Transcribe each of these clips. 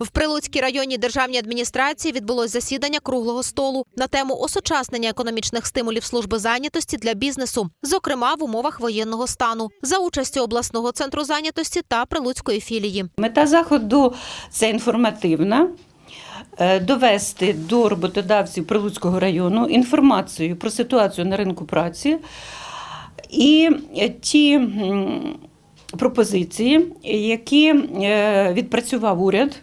В Прилуцькій районній державній адміністрації відбулось засідання круглого столу на тему осучаснення економічних стимулів служби зайнятості для бізнесу, зокрема в умовах воєнного стану, за участю обласного центру зайнятості та Прилуцької філії. Мета заходу це інформативна. е, Довести до роботодавців Прилуцького району інформацію про ситуацію на ринку праці і ті пропозиції, які е, відпрацював уряд,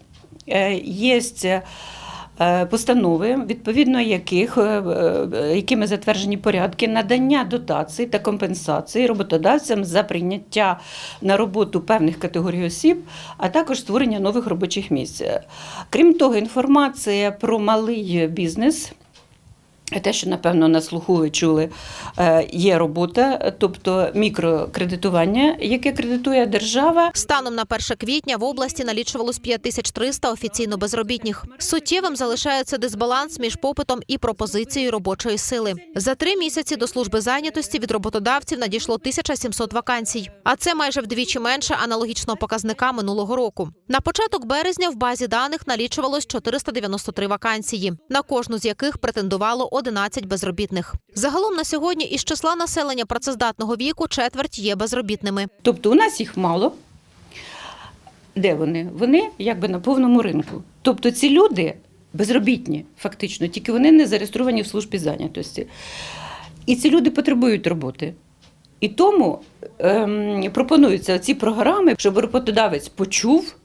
є е, постанови, відповідно яких, е, е, якими затверджені порядки надання дотацій та компенсацій роботодавцям за прийняття на роботу певних категорій осіб, а також створення нових робочих місць. Крім того, інформація про малий бізнес. Те, що напевно на слуху ви чули, е, є робота, тобто мікрокредитування, яке кредитує держава. Станом на 1 квітня в області налічувалось 5300 офіційно безробітних. Суттєвим залишається дисбаланс між попитом і пропозицією робочої сили. За три місяці до служби зайнятості від роботодавців надійшло 1700 вакансій, а це майже вдвічі менше аналогічного показника минулого року. На початок березня в базі даних налічувалось 493 вакансії, на кожну з яких претендувало 11 безробітних. Загалом на сьогодні із числа населення працездатного віку четверть є безробітними. Тобто у нас їх мало. Де вони? Вони якби на повному ринку. Тобто ці люди безробітні, фактично, тільки вони не зареєстровані в службі зайнятості. І ці люди потребують роботи. І тому ем, пропонуються ці програми, щоб роботодавець почув,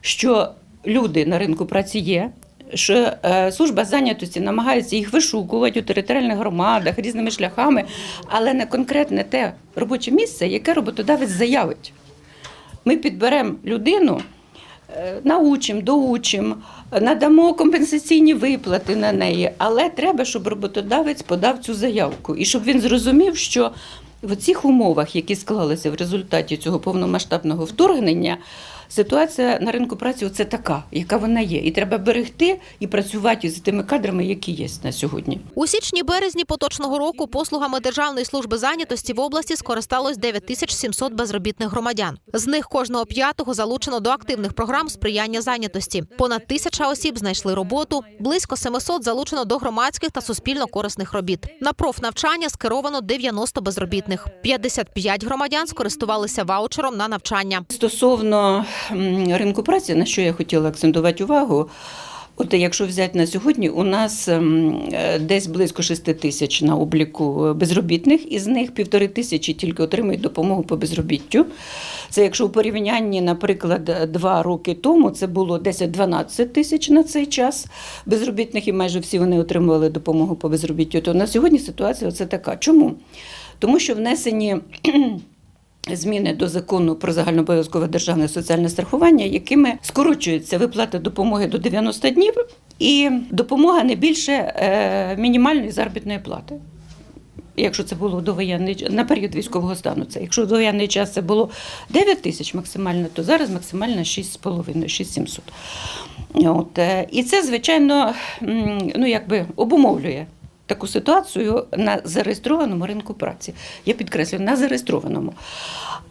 що люди на ринку праці є. Що е, служба зайнятості намагається їх вишукувати у територіальних громадах різними шляхами, але не конкретне те робоче місце, яке роботодавець заявить. Ми підберемо людину, е, научимо, доучимо, надамо компенсаційні виплати на неї, але треба, щоб роботодавець подав цю заявку і щоб він зрозумів, що в цих умовах, які склалися в результаті цього повномасштабного вторгнення, ситуація на ринку праці це така, яка вона є. І треба берегти і працювати з тими кадрами, які є на сьогодні. У січні-березні поточного року послугами Державної служби зайнятості в області скористалось 9700 безробітних громадян. З них кожного п'ятого залучено до активних програм сприяння зайнятості. Понад тисяча осіб знайшли роботу, близько 700 залучено до громадських та суспільно-корисних робіт. На профнавчання скеровано 90 безробітних. 55 громадян скористувалися ваучером на навчання. Стосовно ринку праці, на що я хотіла акцентувати увагу. От якщо взяти на сьогодні, у нас е, десь близько 6 тисяч на обліку безробітних, із них півтори тисячі тільки отримують допомогу по безробіттю. Це якщо у порівнянні, наприклад, два роки тому це було 10-12 тисяч на цей час безробітних, і майже всі вони отримували допомогу по безробіттю. То на сьогодні ситуація оце така. Чому? Тому що внесені зміни до закону про загальнообов'язкове державне соціальне страхування, якими скорочується виплата допомоги до 90 днів і допомога не більше е, мінімальної заробітної плати. Якщо це було довоєнний на період військового стану, це якщо в довоєнний час це було 9 тисяч максимально, то зараз максимально 6,5, 6700. От, е, і це, звичайно, ну, якби обумовлює таку ситуацію на зареєстрованому ринку праці. Я підкреслюю, на зареєстрованому.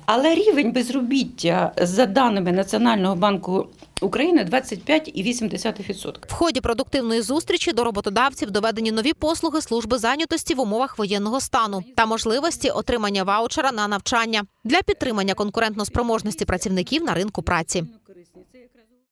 Але рівень безробіття за даними Національного банку України 25,8%. В ході продуктивної зустрічі до роботодавців доведені нові послуги служби зайнятості в умовах воєнного стану та можливості отримання ваучера на навчання для підтримання конкурентноспроможності працівників на ринку праці.